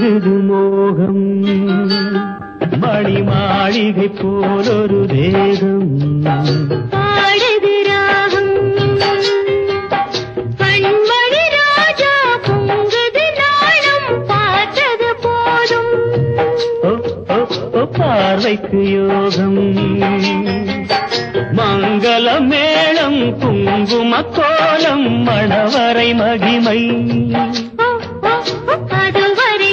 ஏங்குது மோகம். மணி மாளிகை போலொரு தேகம் பார்வைக்கு யோகம். மங்கள மேளம் குங்கும கோலம் மணவரை மகிமை அதுவரை.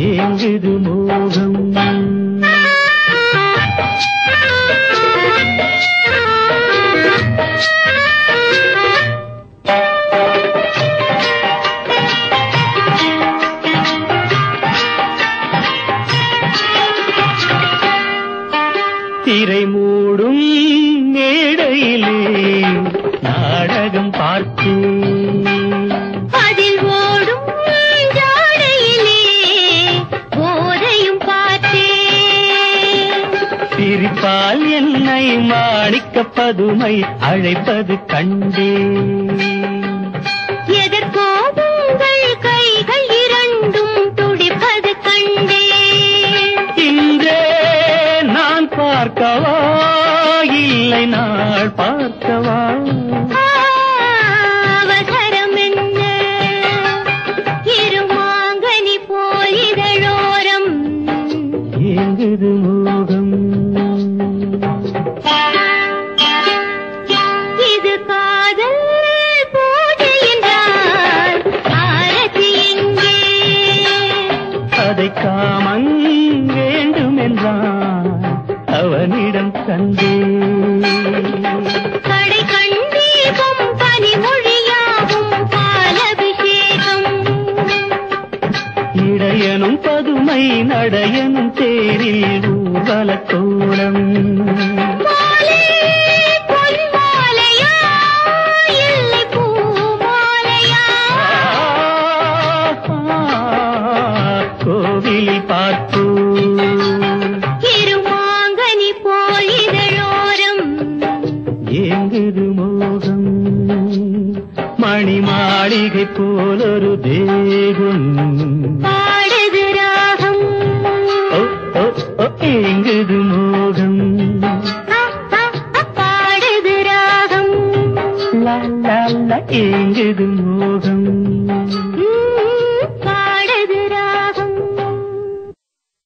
ஏங்குது மோகம். திரை மூடும் மேடையிலே மாணிக்க பதுமை அழைப்பது கண்டேன் எதற்கோ உங்கள் கைகள் இரண்டும் துடிப்பது கண்டேன் இன்றே நான் பார்க்கவா? இல்லை நாள் பார்க்கவா? அவனிடம் கண்டேன் கடை கண்டீபம் பனிமொழியாகும் பாலபிஷேகம். இடையனும் பதுமை நடையனும் தேரில் ஊர்வலத்தோடம் ஏங்குது மோகம் மணி மாளிகை போலொரு தேகம் பாடுது ராகம் ஓ, ஓ, ஓ,